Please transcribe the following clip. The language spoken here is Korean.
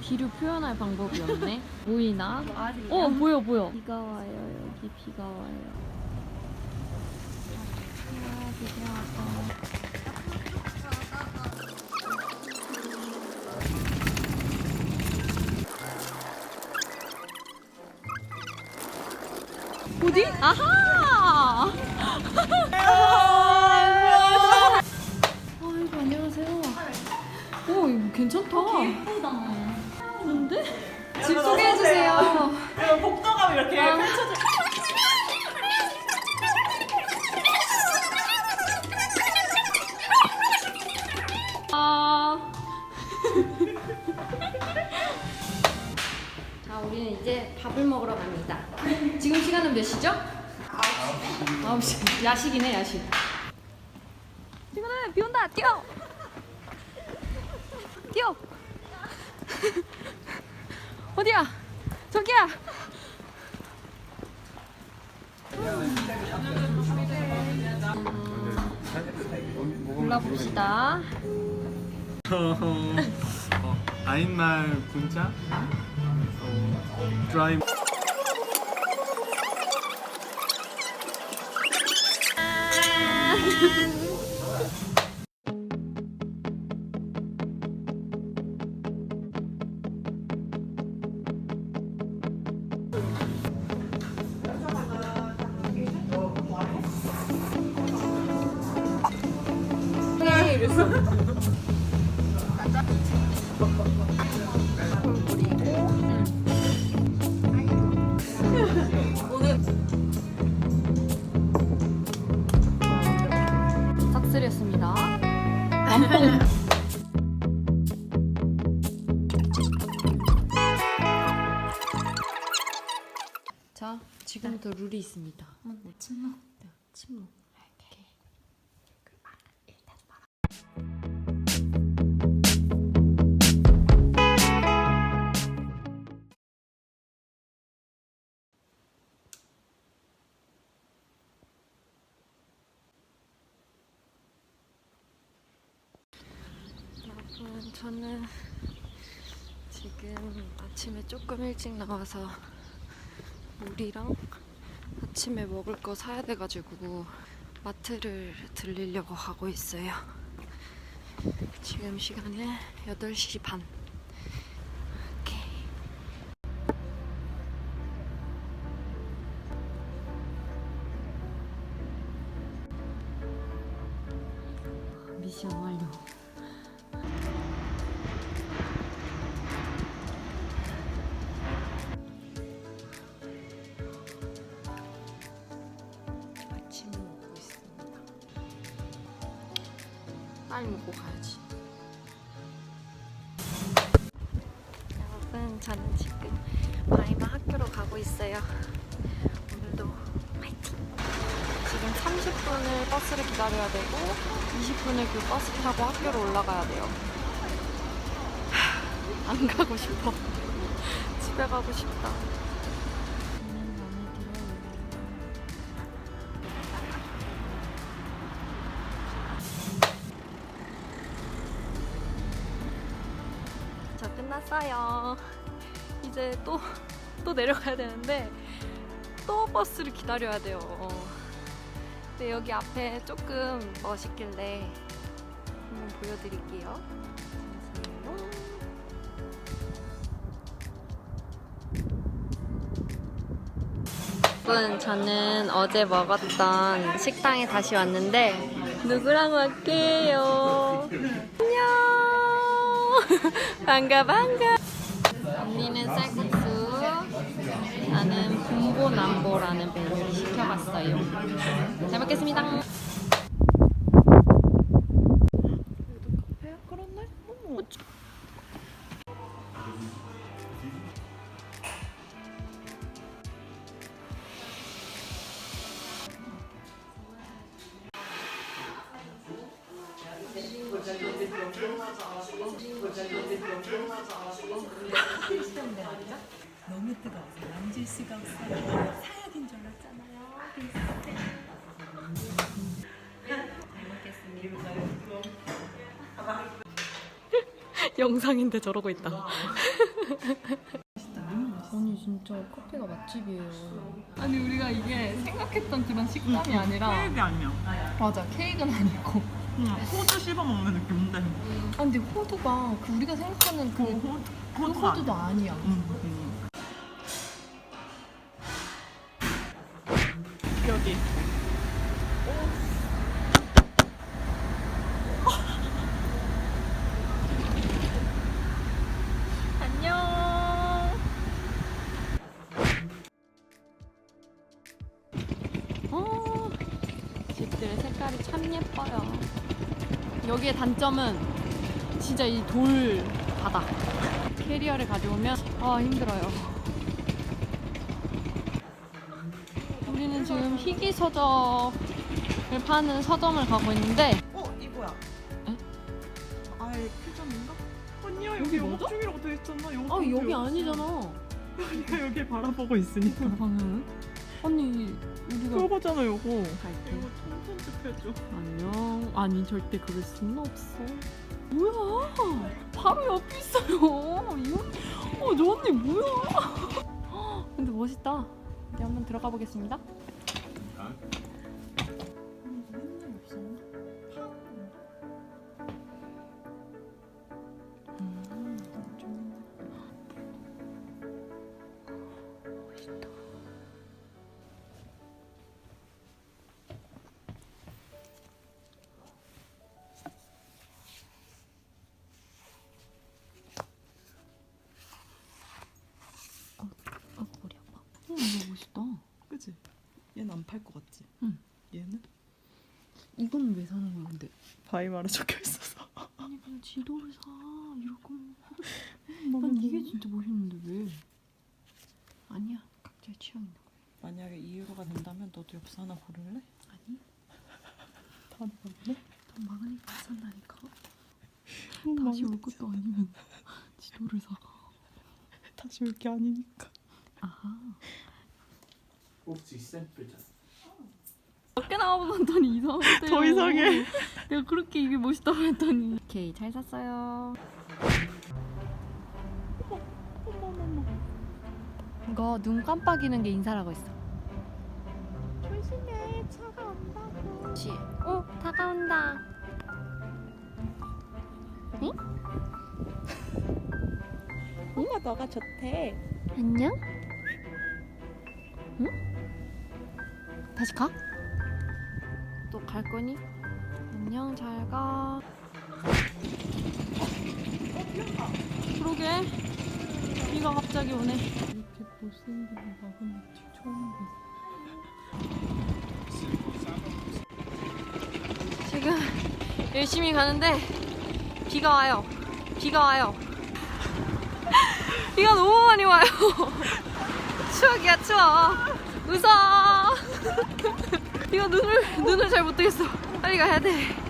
비를 표현할 방법이 없네. 보이나? 아직 어 보여 보여. 비가 와요 여기 비가 와요. 아 비가 와서. 어디? 아하! 아이고 안녕하세요. 오 이거 괜찮다. 예쁘다. 뭔데? 집 소개해 주세요. 복도가 이렇게 펼쳐져. 아. 자, 우리는 이제 밥을 먹으러 갑니다. 지금 시간은 몇 시죠? 9시. 9시. 야식이네, 야식. 지금은 비 온다. 뛰어. 뛰어. 어디야? 저기야. 골라봅시다. 어, 아인말 분짜 어, 드라이 자, 지금부터 룰이 있습니다. 네, 침묵. 침묵. 이렇게. 여러분, 저는 지금 아침에 조금 일찍 나와서 물이랑 아침에 먹을 거 사야 돼가지고 마트를 들리려고 하고 있어요. 지금 시간은 8시 반. 미션 완료. 빨리 먹고 가야지. 여러분, 저는 지금 마이마 학교로 가고 있어요. 오늘도 파이팅! 지금 30분을 버스를 기다려야 되고 20분을 그 버스 타고 학교로 올라가야 돼요. 하, 안 가고 싶어. 집에 가고 싶다. 끝났어요. 이제 또 또 내려가야 되는데 또 버스를 기다려야 돼요. 근데 여기 앞에 조금 멋있길래 한번 보여드릴게요. 여러분 저는 어제 먹었던 식당에 다시 왔는데 누구랑 왔게요? 안녕 반가 반가. 언니는 쌀국수 나는 분보남보라는 메뉴를 시켜봤어요. 잘 먹겠습니다 너무 뜨거워서 만질 수가 없어요. 사약인 줄 알았잖아요. 영상인데 저러고 있다. 아니 진짜 커피가 맛집이에요. 아니 우리가 이게 생각했던 그런 식감이 아니라 케이크 아니야. 맞아 케이크는 아니고. 그냥 호주 씹어 먹는 느낌인데. 아 근데 호두가 그 우리가 생각하는 그, 호, 그 호두가 호두도 아니야. 응, 응. 여기. 안녕. 어, 집들 색깔이 참 예뻐요. 여기의 단점은 진짜 이 돌 바닥. 캐리어를 가져오면 아 힘들어요. 우리는 지금 희귀 서적을 파는 서점을 가고 있는데 어, 이거야. 에? 아예 퓨전인가? 아니야, 여기 여기 맞아? 영업 중이라고 돼 있잖아. 영업 아. 여기 아니잖아. 우리가 여기 바라보고 있으니까. 그 방향은? 아니 우리가 요거잖아, 요거. 갈게. 이거 통편집 해줘. 안녕. 아니 절대 그럴 수는 없어. 뭐야? 바로 옆에 있어요. 이 언니, 어, 저 언니 뭐야? 근데 멋있다. 이제 한번 들어가 보겠습니다. 맨 이거 멋있다. 그치? 얘는 안 팔 것 같지? 응. 얘는? 이건 왜 사는 거야, 근데? 바이마르 적혀 있어서. 아니 그냥 지도를 사 이럴 거면 난 이게 진짜 멋있는데 왜 아니야 각자의 취향이다 만약에 2유로가 된다면 너도 엽서 하나 고를래? 아니 다 먹을래? 난 막으니까 산다니까 다시 올 것도 아니면 지도를 사가 다시 올 게 아니니까. 꼭지 샘플잖아. 밖에 나와봤더니 이상한데 더 이상해. 내가 그렇게 이게 멋있다고 했더니 오케이 잘 샀어요 어머머머. 이거 눈 깜빡이는 게 인사라고 있어 조심해, 차가 온다고. 그치 어 다가온다 엄마 너가 좋대. 안녕? 응? 다시 가? 또 갈 거니? 안녕, 잘 가. 그러게. 비가 갑자기 오네. 이렇게 못생긴 막은 집 처음 봤어. 지금 열심히 가는데 비가 와요. 비가 와요. 비가 너무 많이 와요. 추억이야, 추억. 웃어. 이거 눈을, 눈을 잘 못 뜨겠어. 빨리 가야 돼.